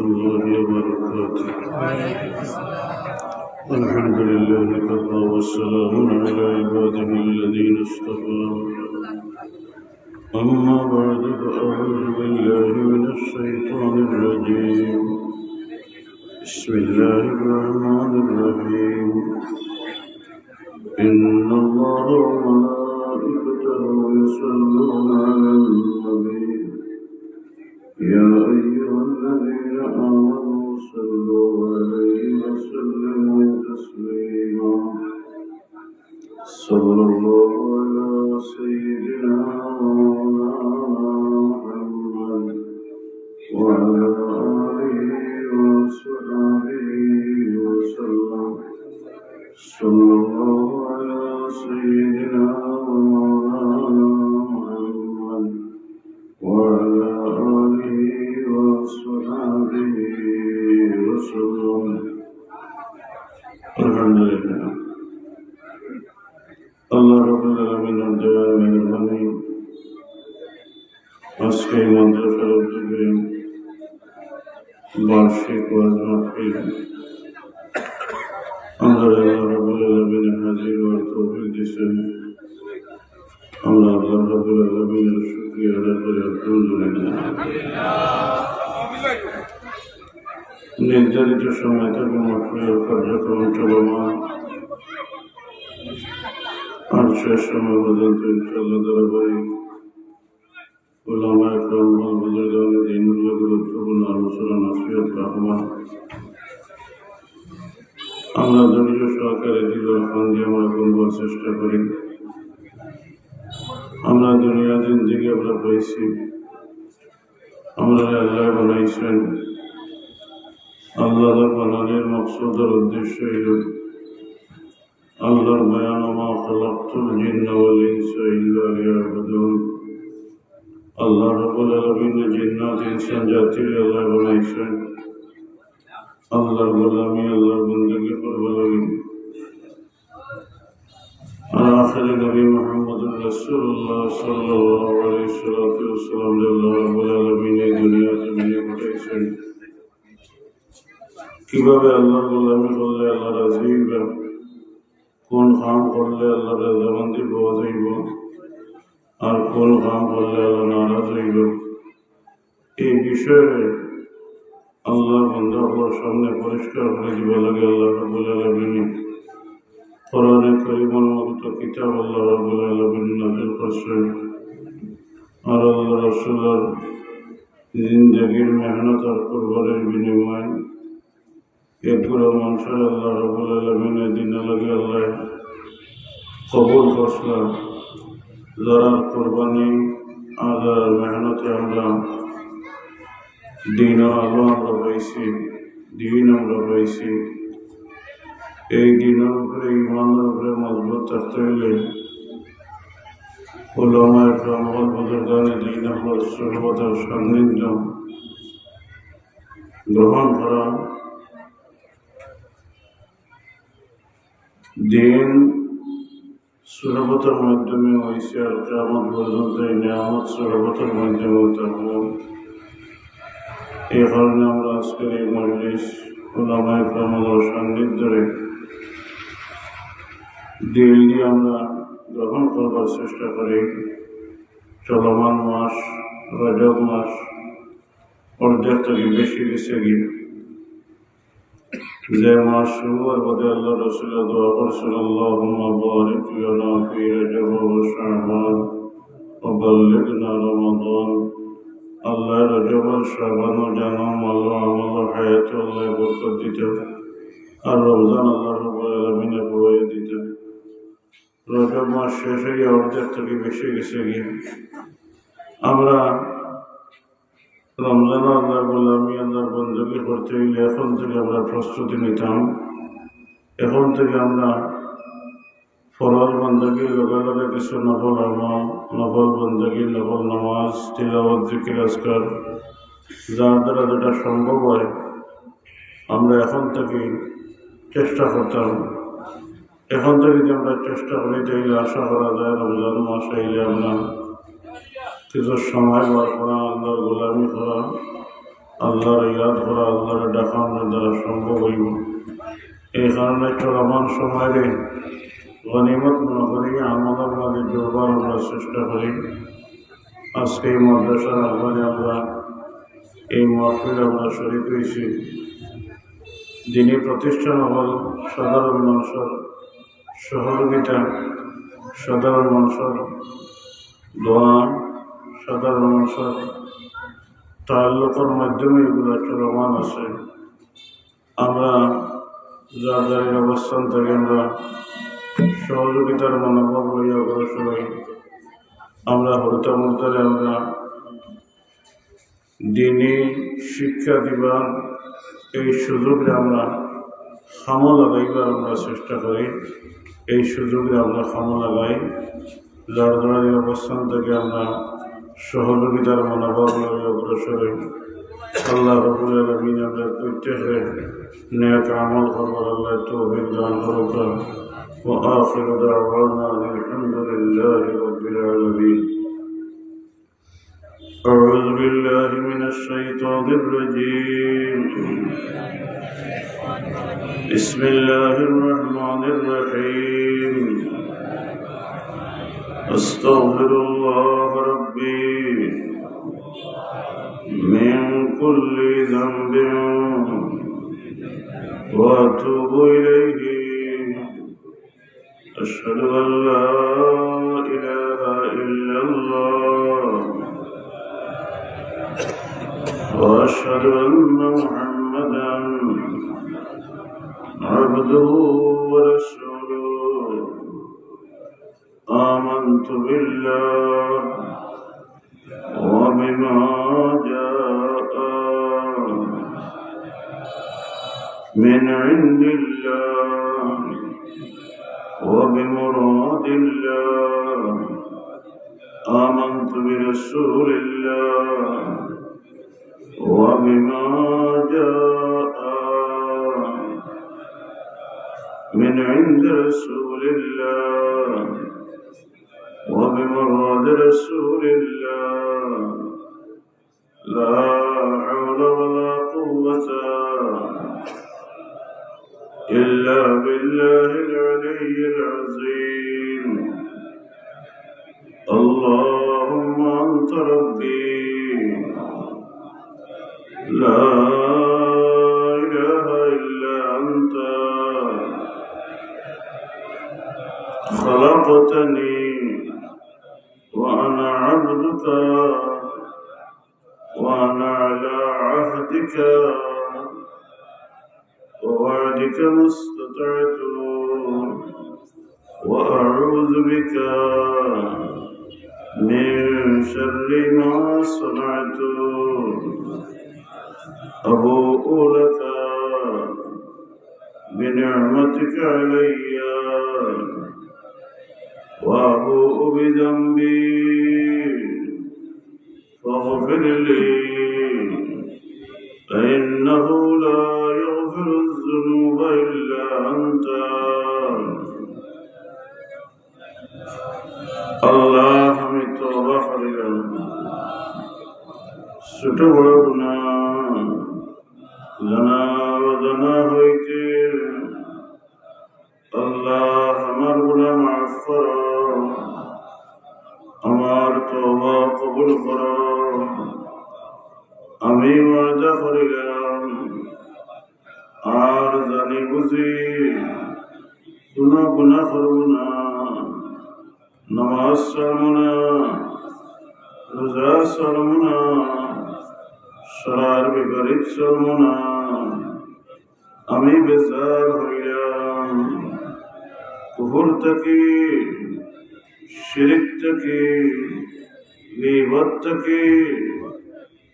الله وبركاته. الحمد لله كفى والسلام على عباده الذين اصطفى. أما بعد فأعوذ بالله من الشيطان الرجيم. بسم الله الرحمن الرحيم. إن الله وملائكته يصلون على النبي. يا أيها صلى الله على سيدنا দিয়েছেন। আল্লাহ আলমিনের শুক্রিয়া আদায় করে আলহামদুলিল্লাহ। নির্ধারিত সময় থেকে মাহফিলের কার্যক্রম চলমান। আর শেষ সময় পর্যন্ত ইনশাল্লাহ ধারাবাহিক গুরুত্বপূর্ণ আলোচনা, নসিহত রহমান আমরা ধৈর্য সহকারে খান দিয়ে আমরা করবার চেষ্টা করি। আমরা দুনিয়া দিন থেকে আমরা পাইছি। আমরা আল্লাহ বানাইছেন। আল্লাহ বানানোর মকসুদের উদ্দেশ্য আল্লাহর বয়ান মা খলাকতুল জিন্ন ওয়াল ইনসা ইল্লা লিয়াবুদুন। আল্লাহ রাব্বুল আলামিন জিন্নাত, ইনসান, জাতির আল্লাহ বানাইছেন। আল্লাহ গোলামি আল্লাহ বন্দী করব লাগি آخر نبي محمد رسول الله صلى الله عليه الصلاة কীভাবে আল্লাহ গোলামি করলে আল্লাহ রাজি কোন কাম করলে আল্লাহ রাজাবন্দি পাওয়া যাইব? আর কোন কাম করলে আল্লাহ নারাজ হইব? এই বিষয়ে আল্লাহর সামনে পরিষ্কার করে দিব লাগে আল্লাহ রাবুল আলমিন। কোরআনে করিমন মতো কিতাব আল্লাহ রাবুল আলমিন নাজিল করছেন আর আল্লাহ রসুলের জিন্দগির মেহনত আর কোরবানের বিনিময় এগুলো মানুষের আল্লাহ রবুল আলমিনের দিনে লাগে আল্লাহ কবুল করছিলাম যারা কোরবানি আর মেহনতে আমরা আমরা পাইছি দিন আমরা পাইছি এই দিনের উপরে ইমানের মজবুত থাকতে হইলে ওলামায় প্রমল আমরা সর্বদার সান্নিধ্য গ্রহণ করা। দিন সুরবতার মাধ্যমে হয়েছে আর কেমন পর্যন্ত এই নিয়ামত সুরবতার মাধ্যমে থাকব এই কারণে আমরা আজকের এই মজলিস ওলামায় কামাল সান্নিধ্যে দিল আমরা গ্রহণ করবার চেষ্টা করি। চলমান মাস, রজব মাস, অর্ধেক থেকে বেশি গেছে গিয়ে। যে মাস শুরু আর বাদে আল্লাহ রসুল দোয়া করছেন, আল্লাহুম্মা বারিক লানা ফি রজব ওয়া শাবান ওয়া বাল্লিগনা রমাদান। আল্লাহ রজব আর শাবান ও জানাম আল্লাহ আমল হায়াত আল্লাহ বরকত দিতে আর রমজান আল্লাহ রব্বুল আলামিনে বয়ে দিতে রজব মাস শেষ হয়ে অর্ধেক থেকে বেশি গেছে গিয়ে। আমরা রমজান আল্লাহ গোলামি আল্লাহর বন্ধুকে করতে হইলে এখন থেকে আমরা প্রস্তুতি নিতাম। এখন থেকে আমরা ফরল বন্ধগীর লগে লগে কিছু নফল আমল নফল বন্ধগী নফল নামাজ তিলাবত জিকির, আজকার, যার দ্বারা যেটা সম্ভব হয়, আমরা এখন থেকে চেষ্টা করতাম। এখন থেকে যদি আমরা চেষ্টা করি তাইলে আশা করা যায় রমজান মাস আইলে আমরা কিছু সময় বার করা, আল্লাহর গোলামি করা, আল্লাহর ইয়াদ করা, আল্লাহর ডাকা আমাদের দ্বারা সম্ভব হইব। এই কারণে চলমান সময়ে গনিমত মনে করি আমাদের মাঝে জোরবার আমরা চেষ্টা করি। আজকে এই মাদ্রাসার আহ্বানে আমরা এই মহফিল আমরা শরীর হয়েছি। যিনি প্রতিষ্ঠান হল সাধারণ মানুষের সহযোগিতা, সাধারণ মানুষের দোয়া, সাধারণ মানুষের তাল্লুকের মাধ্যমে এগুলো চলমান আছে। আমরা যার যার অবস্থান থেকে আমরা সহযোগিতার মনোভাব লইয়া অগ্রসর হই আমরা হরতা মুহূর্তে আমরা দিনই শিক্ষা দিবার এই সুযোগে আমরা খামো লাগাইবার আমরা চেষ্টা করি। এই সুযোগে আমরা খামো লাগাই যার অবস্থান থেকে আমরা সহযোগিতার মনোভাব লইয়া অগ্রসর হই। আল্লাহ রবুল আলমিন আমরা প্রত্যেকে নেক আমল করবার আল্লাহ তৌফিক দান করুক। وآخر دعوانا الحمد لله رب العالمين. أعوذ بالله من الشيطان الرجيم. بسم الله الرحمن الرحيم. أستغفر الله آمنت بالله وبما جاء من عند الله وبمراد الله آمنت برسول الله وبما جاء من عند رسول الله وبمراد رسول الله وأعوذ بك من شر ما صنعت. أبوء لك بنعمتك علي.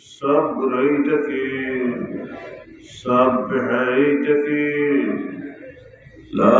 ਸਭ ਰਈ ਟਕੇ ਸਭ ਹੈ ਟਕੇ ਲਾ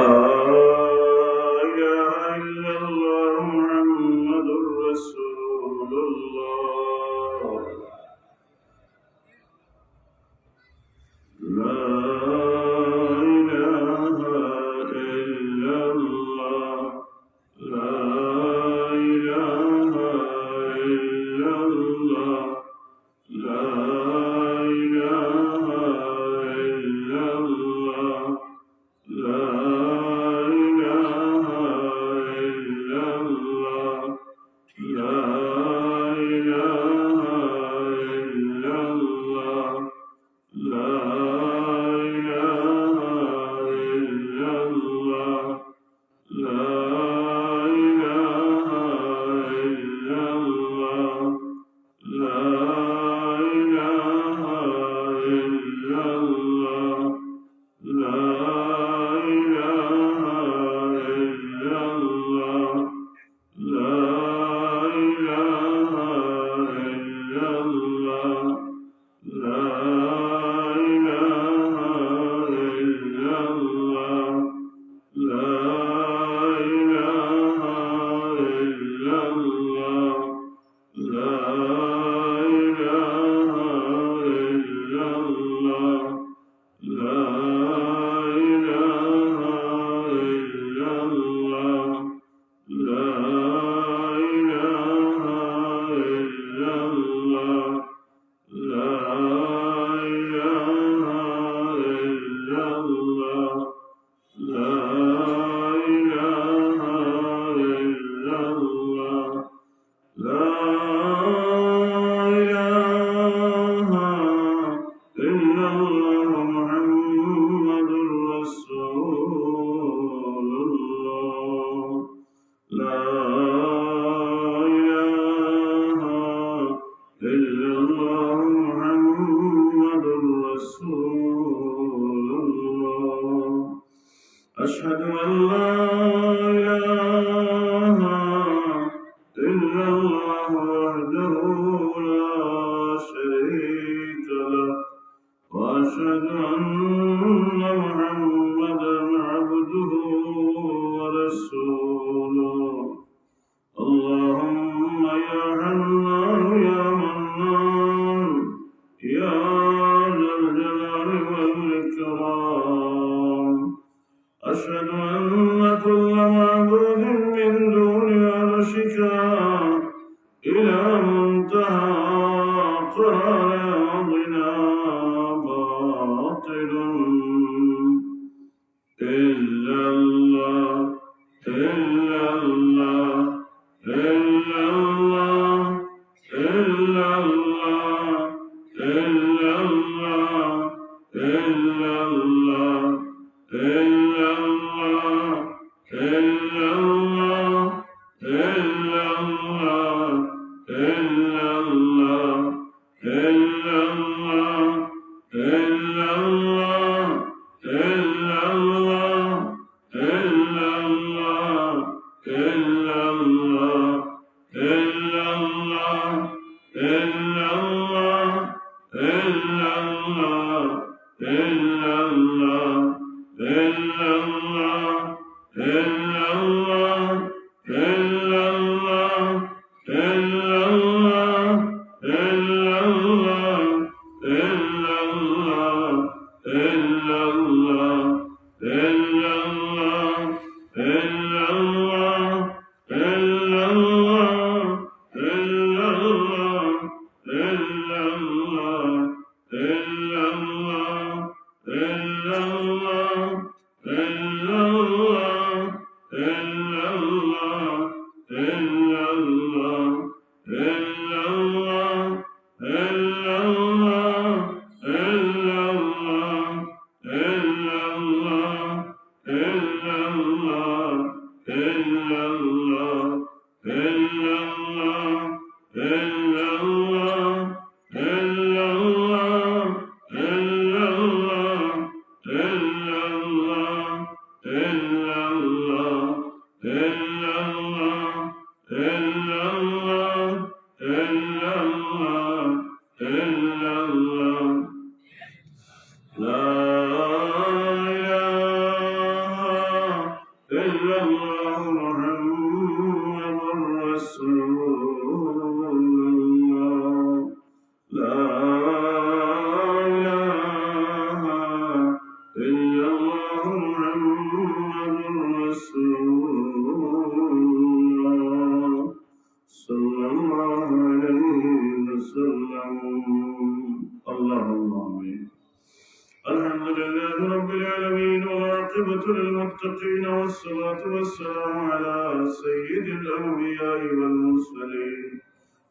المرجعين والصلاة والسلام على سيد الأنبياء والمرسلين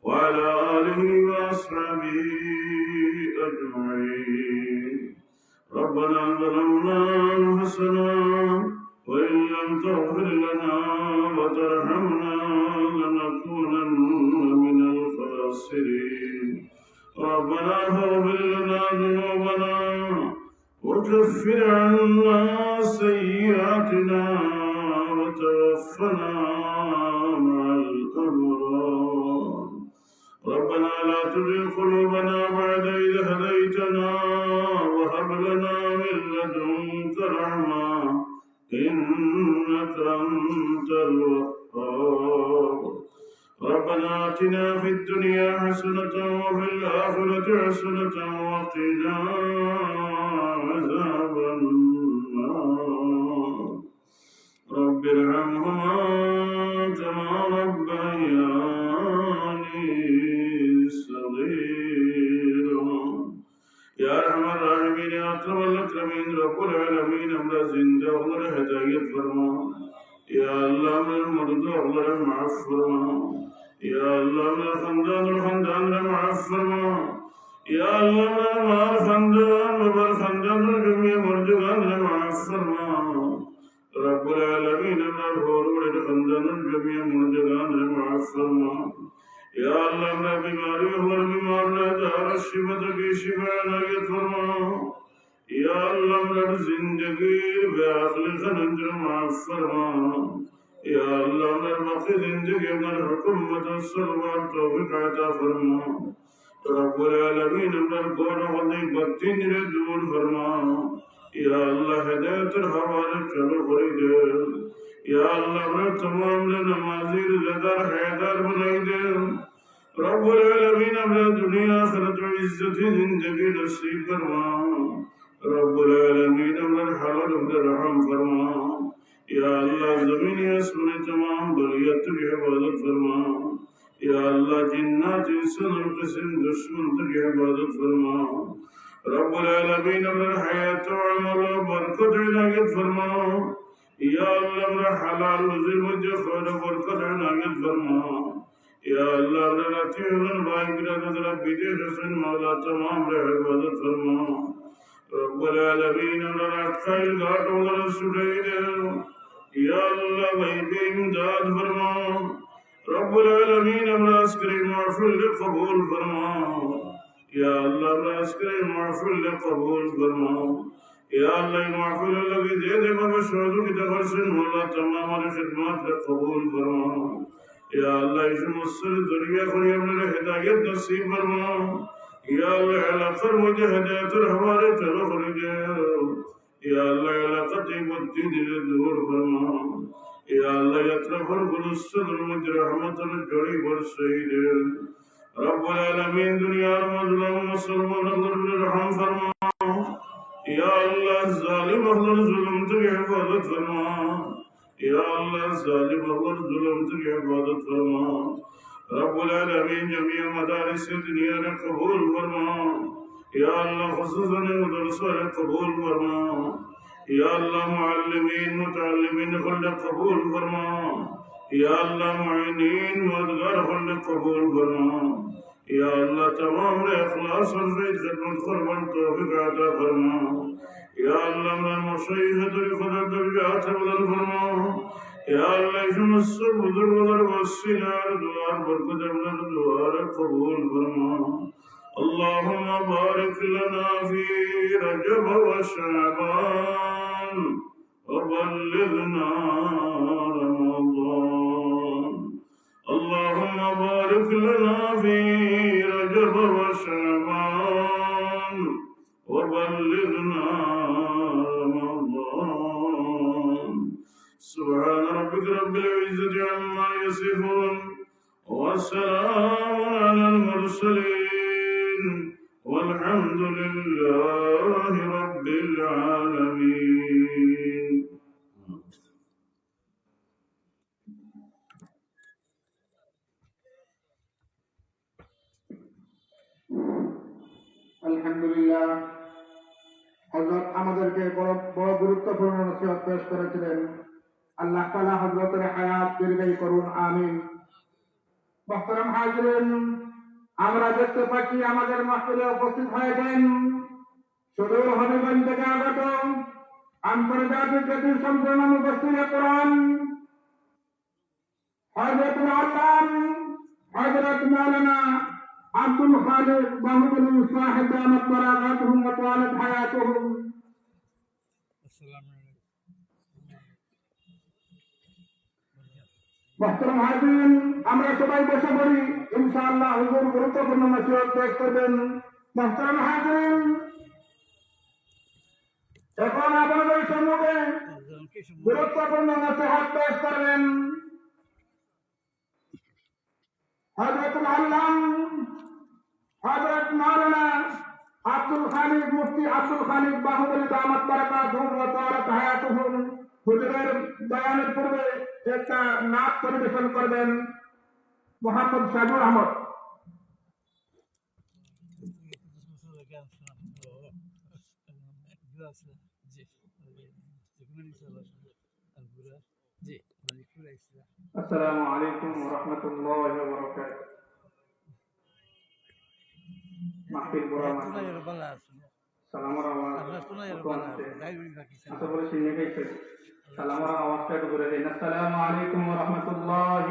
وعلى آله وأصحابه أجمعين. ربنا ظلمنا أنفسنا وإن لم تغفر لنا وترحمنا لنكونن من الخاسرين. ربنا فاغفر لنا ذنوبنا وكفر عنا سيئاتنا. وكفنا الكبرى ربنا لا تزغ قلوبنا بعد إذ هديتنا وهب لنا من لدنك رحمة إنك أنت الوهاب. ربنا آتنا في الدنيا حسنة وفي الآخرة حسنة وقنا ہمرا زندہ ہو رہ فرما জিন্দগির বেআসলে সনঞ্জম আফরমা ইয়া আল্লাহ আমার বাকি জিন্দগি আমার হুকুম মতো সরবার তৌফিক আতা ফরমা রব্বুল আলামিন আমার গোনা নসিব رب العالمین اپنے حلال اپنے رحم فرما. یا اللہ زمین اسمن تمام بریت کی عبادت فرما. یا اللہ جنات انسان القسم دشمن کی عبادت فرما. رب العالمین اپنے حیات و عمل و برکت عنایت فرما. یا اللہ اپنے حلال رزق مجھے خیر و برکت عنایت فرما. یا اللہ رلاتی حضن بائی گرد رب بیدی حسن مولا تمام رہ عبادت فرما. رب العالمین رلات خیل گھاٹ وغر سڑی دے یا اللہ غیبی امداد فرما رب العالمین امراس کری معفل قبول فرما یا اللہ امراس کری معفل قبول فرما یا اللہ معفل لگی دے دے مبشوذ کی تفرسن مولا تمام خدمات قبول فرما یا اللہ اس مصر خلی اپنے ہدایت نصیب فرما يا الله علاقة المجاهدات الحواري تخرج يا الله علاقة المجد للدور فرما. يا الله يطرف القدس المجد رحمة الجريب والسيد. رب العالمين دنيا المظلوم مسلمان الله رحم فرما. يا الله الظالم أهل الظلم تبي فرما. يا الله الظالم أهل الظلم تبي فرما. رب العالمین جميع مدارس نے قبول فرما. یا اللہ خصوصاً نے قبول فرما. یا اللہ معلمین متعلمین خلد قبول فرما. یا اللہ معینین مدگر خلد قبول فرما. یا اللہ تمام نے اخلاص اور خدمت فرمان توفیق عطا فرما. یا اللہ میں مشیخ تری خدا درجات فرما. یا اللہ اسم السر بدل بدل وسیلار دوار برکت ابن دوار قبول فرما اللهم بارك لنا في رجب وشعبان وبلغنا رمضان اللهم بارك لنا في رجب وشعبان وبلغنا رمضان سبحان ربك رب العزة عما يصفون وسلام على المرسلين والحمد لله رب العالمين আলহামদুলিল্লাহ হজরত আমাদেরকে বড় বড় গুরুত্বপূর্ণ নসিহত পেশ করেছিলেন আল্লাহ হজরতের হায়াত দীর্ঘায়ী করুন আমিন মোহতরম হাজরিন আমরা দেখতে পাচ্ছি আমাদের মাহফিলে উপস্থিত হয়েছেন সুদূর হবিগঞ্জ থেকে আগত আন্তর্জাতিক খ্যাতির সম্পূর্ণ মুখস্থিরে কোরআন হজরতুল আল্লাহ হজরত মাওলানা আব্দুল খালিক মাহমুদুল সাহেব দামত বারাকাতুহুম ওয়া তাআলাত হায়াতুহুম আমরা সবাই বসে পড়ি। ইনশাআল্লাহ হুজুর গুরুত্বপূর্ণ নসিহত পেশ করবেন। মোহতরম হাজিরিন এখন আপনাদের সম্মুখে গুরুত্বপূর্ণ নসিহত পেশ করবেন। হজরতুল আল্লাহ হজরত মাওলানা আব্দুল খালিক মুফতি আব্দুল খালিক বাহুবলী দামাত বারাকাতুহুম ওয়া হায়াতুহুম হুজুরের বয়ানের পূর্বে একটা নাচ পরিবেশন করবেন মোহাম্মদ সাজুর আহমদ। আসসালামু আলাইকুম রাহমাতুল্লাহি মাহফিল আশা করি আওয়াজটা একটু করে দিন। আসসালামু রাহমাতুল্লাহি